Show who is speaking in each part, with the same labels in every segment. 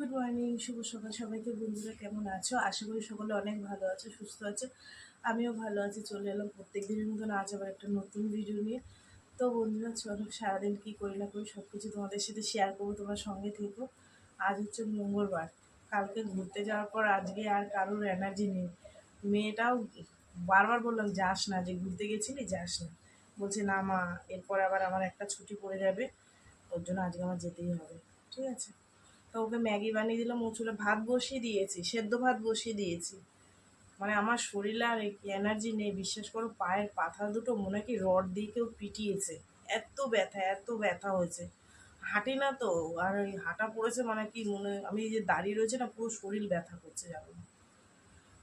Speaker 1: Good morning, শুভ সকাল। সবাইকে বন্ধুরা কেমন আছো? আশা করি সকলে অনেক ভালো আছো, সুস্থ আছো। আমিও ভালো আছি, চলে এলাম প্রত্যেক দিনের মতন আজ আবার একটা নতুন ভিডিও নিয়ে। তো বন্ধুরা, চলো সারাদিন কী করি না করি সব কিছু তোমাদের সাথে শেয়ার করব, তোমার সঙ্গে থেকো। আজ হচ্ছে মঙ্গলবার। কালকে ঘুরতে যাওয়ার পর আজকে আর কারোর এনার্জি নেই। মেয়েটাও বারবার বললাম, যাস না, যে ঘুরতে গেছিলি, যাস না। বলছে, না মা, এরপর আবার আমার একটা ছুটি পড়ে যাবে, ওর জন্য আজকে আমার যেতেই হবে। ঠিক আছে? তো ওকে ম্যাগি বানিয়ে দিলাম, ও চুলে ভাত বসিয়ে দিয়েছি, সেদ্ধ ভাত বসিয়ে দিয়েছি। মানে আমার শরীরে আর এনার্জি নেই, বিশ্বাস করো, পায়ের পাথা দুটো মনে কি রড দিয়ে কেউ পিটিয়েছে। এত ব্যথা এত ব্যথা হয়েছে। হাঁটি না তো, আর ওই হাঁটা পড়েছে মানে কি মনে, আমি যে দাঁড়িয়ে রয়েছে না, পুরো শরীর ব্যথা করছে যাব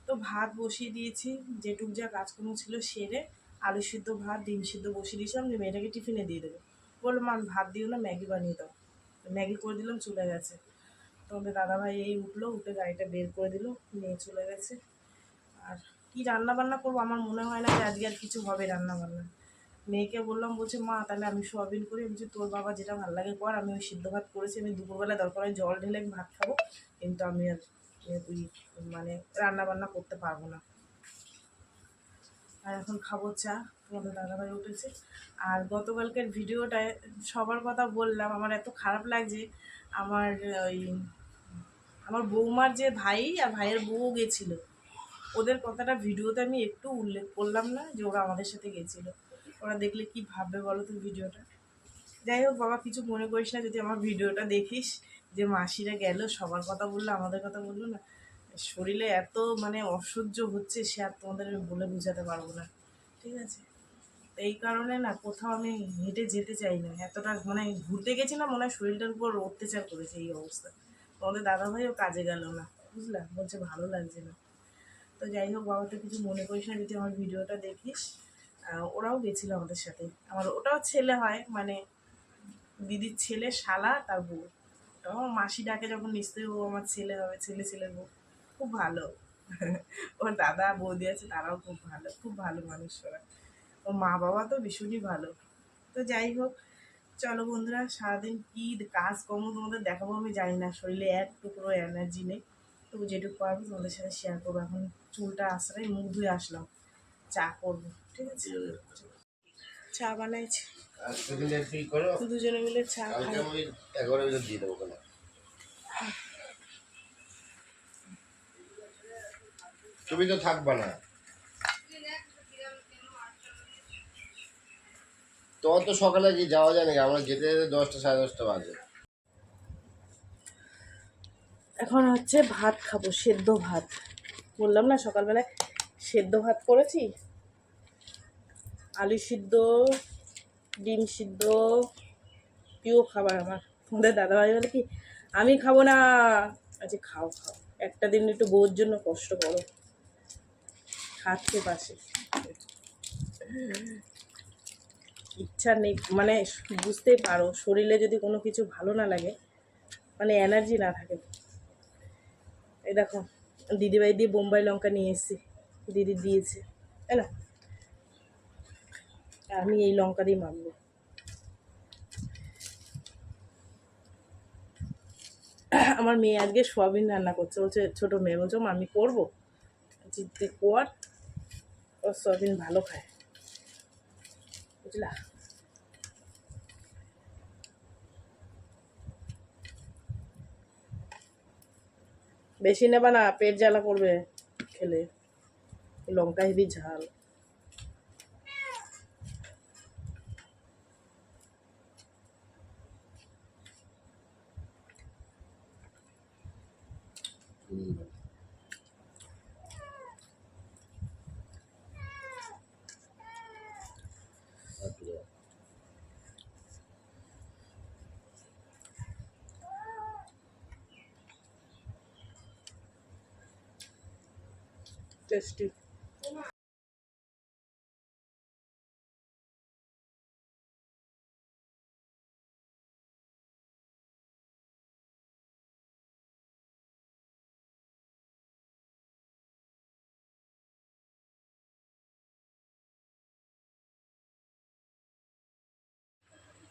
Speaker 1: তো ভাত বসিয়ে দিয়েছি, যেটুক যা কাজকর্ম ছিল সেরে আলু সিদ্ধ ভাত, ডিম সিদ্ধ বসিয়ে দিয়েছিলাম যে মেয়েটাকে টিফিনে দিয়ে দেবো। বললাম মা, ভাত দিও না, ম্যাগি বানিয়ে দাও। ম্যাগি করে দিলাম, চলে গেছে। তোমাদের দাদাভাই এই উঠল, উঠে গাড়িটা বের করে দিল, নিয়ে চলে গেছে। আর কি রান্না বান্না করব আমার মনে হয় না যে আজকে আর কিছু হবে রান্না বান্না মেয়েকে বললাম, বলছে, মা, তাহলে আমি সোয়াবিন করি। বলছি, তোর বাবা যেটা ভালো লাগে কর, আমি ওই সিদ্ধ ভাত করেছি, আমি দুপুরবেলা দরকার হয় জল ঢেলে ভাত খাব, কিন্তু আমি আর ওই মানে রান্না বান্না করতে পারব না। আর এখন খাব চা তোমাদের দাদাভাই উঠেছে। আর গতকালকের ভিডিওটায় সবার কথা বললাম, আমার এত খারাপ লাগছে, আমার ওই আমার বৌমার যে ভাই আর ভাইয়ের বউ গেছিল, ওদের কথাটা ভিডিওতে আমি একটু উল্লেখ করলাম না যে ওরা আমাদের সাথে গেছিল। ওরা দেখলে কি ভাববে বলো তো ভিডিওটা? যাই হোক বাবা, কিছু মনে করিস না, যদি আমার ভিডিওটা দেখিস যে মাসিরা গেল, সবার কথা বলল, আমাদের কথা বলল না, শরীরে এত মানে অসহ্য হচ্ছে সে আর তোমাদের বলে বোঝাতে পারব না। ঠিক আছে? এই কারণে না কোথাও আমি হেঁটে যেতে চাই না, এতটা মানে ঘুরতে গেছি না, মনে হয় শরীরটার উপর অত্যাচার করেছে এই অবস্থা। তোমাদের দাদাভাইও কাজে গেল না, বুঝলা? বলছে ভালো লাগছে না। তো যাই হোক বাবা তো কিছু মনে করিস না, যদি আমার ভিডিওটা দেখিস। ওরাও গেছিল আমাদের সাথে। আমার ওটাও ছেলে হয় মানে দিদির ছেলে শালা, তার বউ। ওটাও মাসি ডাকে যখন, নিশ্চয়ই ও আমার ছেলে হবে, ছেলে, ছেলের বউ। খুব ভালো। ওর দাদা, বৌদি আছে, তারাও খুব ভালো খুব ভালো মানুষ ওরা। ওর মা বাবা তো ভীষণই ভালো। তো যাই হোক চলো বন্ধুরা সারাদিন কী কাজ কর্ম তোমাদের দেখাবো আমি জানি না শরীরে এক টুকরো এনার্জি নেই। তবু যেটুকু পারব তোমাদের সাথে শেয়ার করব। এখন চুলটা আসলে মুখ ধুয়ে আসলাম। চা করব ঠিক আছে? চা বানাইছি। দুজনে মিলে চা
Speaker 2: দিয়ে দেবো তুমি তো থাকবা না। তোমার তো সকালে কি যাওয়া যায় নাকি? আমরা যেতে যেতে দশটা সাড়ে দশটা বাজে।
Speaker 1: এখন হচ্ছে ভাত খাব, সেদ্ধ ভাত। বললাম না, সকালবেলায় সেদ্ধ ভাত করেছি। আলু সিদ্ধ, ডিম সিদ্ধ প্রিয় খাবার আমার। তোমাদের দাদাভাই বলে কি, আমি খাব না। আচ্ছা খাও খাও। একটা দিন একটু বউর জন্য কষ্ট করো। খাচ্ছে পাশে। ইচ্ছা নেই মানে বুঝতেই পারো, শরীরে যদি কোনো কিছু ভালো না লাগে মানে এনার্জি না থাকে। এই দেখো, দিদিভাই দিয়ে বোম্বাই লঙ্কা নিয়ে এসেছি, দিদি দিয়েছে, তাই না? আমি এই লঙ্কা দিয়ে মাখবো। আমার মেয়ে আজকে সোয়াবিন রান্না করছে, বলছে ছোটো মেয়ে, বলছো আমি করব? চিত্তে কর। ও সোয়াবিন ভালো খায়। বুঝলা? বেশি নেবা না পেট জ্বালা করবে খেলে। লঙ্কা হেবি ঝাল। টেস্টি তো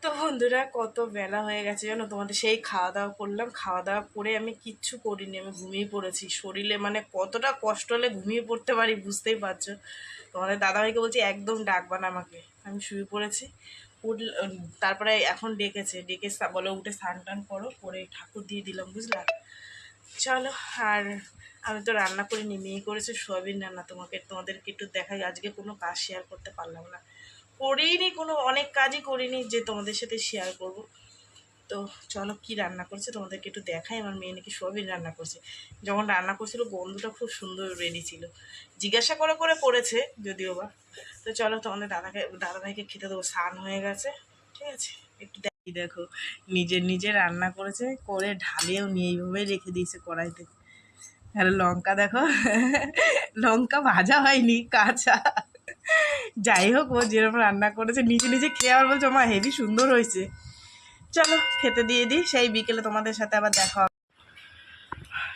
Speaker 1: তো বন্ধুরা, কত বেলা হয়ে গেছে জানো? তোমাদের সেই খাওয়া দাওয়া করলাম। খাওয়া দাওয়া করে আমি কিচ্ছু করিনি, আমি ঘুমিয়ে পড়েছি। শরীরে মানে কতটা কষ্ট হলে ঘুমিয়ে পড়তে পারি বুঝতেই পারছ? তোমাদের দাদাভাইকে বলছি, একদম ডাকবা না আমাকে। আমি শুয়ে পড়েছি। উঠল তারপরে এখন ডেকেছে। ডেকে বলে উঠে স্নান টান করো, করে ঠাকুর দিয়ে দিলাম, বুঝলা? চলো, আর আমি তো রান্না করিনি, মেয়ে করেছি, সোয়াবিন রান্না। তোমাকে, তোমাদেরকে একটু দেখাই, আজকে কোনো কাজ শেয়ার করতে পারলাম না। করিনি, কোনো অনেক কাজই করিনি যে তোমাদের সাথে শেয়ার করব। তো চলো কি রান্না করছে তোমাদেরকে একটু দেখাই, আমার মেয়ে নাকি সোয়াবিন রান্না করছে। যখন রান্না করছিল, গন্ধটা খুব সুন্দর রেডি ছিল। জিজ্ঞাসা করে করে করেছে যদিও বা। তো চলো তোমাদের দাদাকে, দাদাভাইকে খেতে দেবো, স্নান হয়ে গেছে, ঠিক আছে? একটু দেখি দেখো নিজের নিজে রান্না করেছে, করে ঢালিয়েও নিয়ে এইভাবে রেখে দিয়েছে কড়াইতে। আর লঙ্কা দেখো, লঙ্কা ভাজা হয়নি, কাঁচা। যাই হোক, ও যেরকম রান্না করেছে, নিজে নিজে খেয়ে আবার বলছে, মা, হেভি সুন্দর হয়েছে। চলো, খেতে দিয়ে দিই, সেই বিকেলে তোমাদের সাথে আবার দেখা হবে।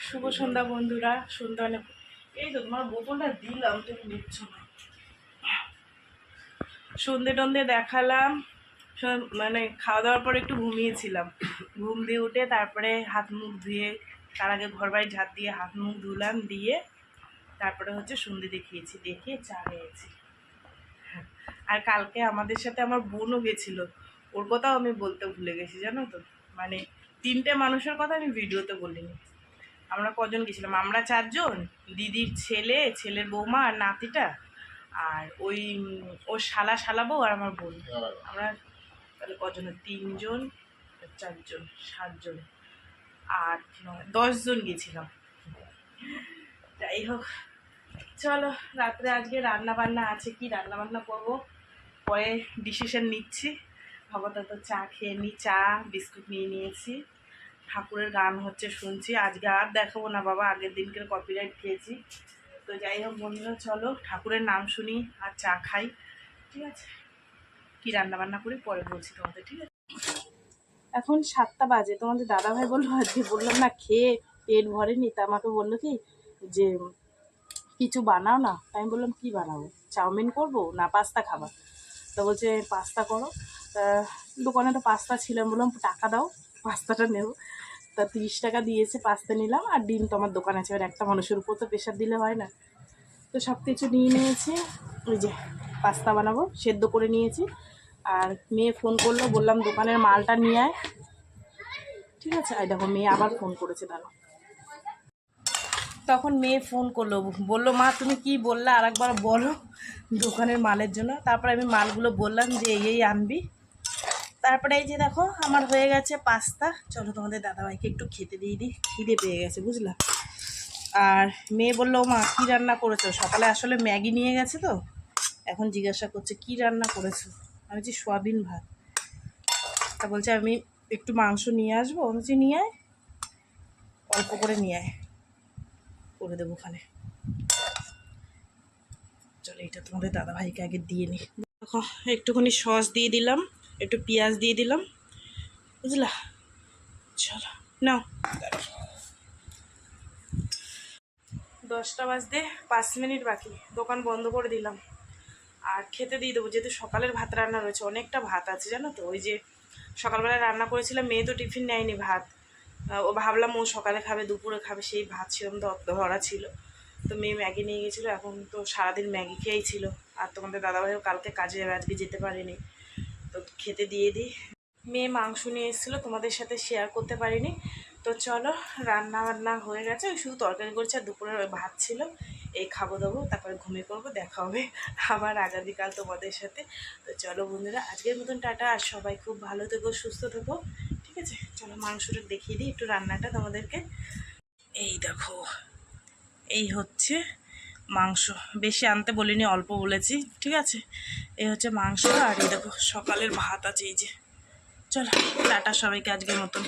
Speaker 1: শুভ সন্ধ্যা, বন্ধুরা। সন্ধ্যা অনেক এই তো তোমার বোতলটা দিলাম, তুমি নিচ্ছ না। সন্ধে টন্ধে দেখালাম মানে খাওয়া দাওয়ার পর একটু ঘুমিয়েছিলাম। ঘুম দিয়ে উঠে তারপরে হাত মুখ ধুয়ে, তার আগে ঘর বাড়ি ঝাঁট দিয়ে হাত মুখ ধুলাম, দিয়ে তারপরে হচ্ছে সন্ধে দেখিয়েছি, দেখিয়ে চা খেয়েছি। আর কালকে আমাদের সাথে আমার বোনও গেছিল। ওর কথাও আমি বলতে ভুলে গেছি জানো তো? মানে তিনটে মানুষের কথা আমি ভিডিওতে বলিনি। আমরা কজন গেছিলাম? আমরা চারজন দিদির ছেলে ছেলের বৌমা আর নাতিটা আর ওই ওর শালা শালা বউ আর আমার বোন। আমরা তাহলে কজন? তিনজন চারজন সাতজন আট নয় দশজন গেছিলাম। যাই হোক চলো রাত্রে আজকে রান্না বান্না আছে কি রান্না বান্না করব? পরে ডিসিশন নিচ্ছি। আপাতত চা খেয়ে নিই চা, বিস্কুট নিয়ে নিয়েছি। ঠাকুরের গান হচ্ছে শুনছি। আজকে আর দেখাবো না বাবা, আগের দিনকের কপিরাইট খেয়েছি। তো যাই হোক বন্ধুরা, চলো ঠাকুরের নাম শুনি আর চা খাই, ঠিক আছে? কি রান্না বান্না করি পরে বলছি তোমাদের, ঠিক আছে? এখন সাতটা বাজে, তোমাদের দাদাভাই বলল, আজকে বললাম না, খেয়ে পেট ভরেনি তা আমাকে বলল কি, যে কিছু বানাও না? আমি বললাম, কি বানাবো? চাউমিন করব না পাস্তা খাবার তো বলছে, পাস্তা করো। তা দোকানে তো পাস্তা ছিল, আমি বললাম, টাকা দাও, পাস্তাটা নেব। তা তিরিশ টাকা দিয়েছে, পাস্তা নিলাম, আর ডিম তো আমার দোকানে আছে। এবার একটা মানুষের উপর তো প্রেশার দিলে হয় না। তো সব কিছু নিয়ে নিয়েছি, ওই যে পাস্তা বানাবো, সেদ্ধ করে নিয়েছি। আর মেয়ে ফোন করল, বললাম, দোকানের মালটা নিয়ে আয়। ঠিক আছে? আর দেখো, মেয়ে আবার ফোন করেছে, দাঁড়াও। তখন মেয়ে ফোন করল, বলল, মা, তুমি কি বললে? আরেকবার বলো দোকানের মালের জন্য। তারপরে আমি মালগুলো বললাম যে এই আনবি। তারপরে এই যে দেখো, আমার হয়ে গেছে পাস্তা। চলো তোমাদের দাদাভাইকে একটু খেতে দিয়ে দিই, খিদে পেয়ে গেছে, বুঝলা? আর মেয়ে বলল, মা, কী রান্না করেছ? সকালে আসলে ম্যাগি নিয়ে গেছে তো। এখন জিজ্ঞাসা করছে, কি রান্না করেছ? আমি বলছি, সোয়াবিন ভাত। তা বলছে, আমি একটু মাংস নিয়ে আসব। আমি বলছি, নিয়ে আয়। অল্প করে নিয়ে আয়। করে দেবো ওখানে। চলো, এটা তোমাদের দাদাভাইকে আগে দিয়ে নিই দেখো, একটুখানি সস দিয়ে দিলাম, একটু পেঁয়াজ দিয়ে দিলাম, বুঝলা? চলো, নাও দশটা বাজতে পাঁচ মিনিট বাকি, দোকান বন্ধ করে দিলাম। আর খেতে দিয়ে দেবো, যেহেতু সকালের ভাত রান্না রয়েছে, অনেকটা ভাত আছে, জানো তো? ওই যে সকালবেলা রান্না করেছিলাম, মেয়ে তো টিফিন নেয়নি ভাত। ও ভাবলাম ও সকালে খাবে, দুপুরে খাবে, সেই ভাত সেরকম তো ধরা ছিল। তো মেয়ে ম্যাগি নিয়ে গেছিল, এখন তো সারাদিন ম্যাগি খেয়েই ছিল। আর তোমাদের দাদাভাইও কালকে কাজে আজকে যেতে পারেনি। তো খেতে দিয়ে দিই। মেয়ে মাংস নিয়ে এসেছিল, তোমাদের সাথে শেয়ার করতে পারিনি। তো চলো রান্না বান্না হয়ে গেছে। শুধু তরকারি করছে আর দুপুরের ওই ভাত ছিল। এই খাব দাবো, তারপরে ঘুমিয়ে পড়ব, দেখা হবে আবার আগামীকাল তোমাদের সাথে। তো চলো বন্ধুরা, আজকের মতন টাটা। আর সবাই খুব ভালো থেকো, সুস্থ থেকো। ঠিক আছে? চলো মাংসটা দেখিয়ে দিই, একটু রান্নাটা তোমাদেরকে। এই দেখো, এই হচ্ছে মাংস। বেশি আনতে বলিনি, অল্প বলেছি, ঠিক আছে? এই হচ্ছে মাংস, আর এই দেখো সকালের ভাত আছে, এই যে। চলো, টাটা সবাইকে আজকের মতন।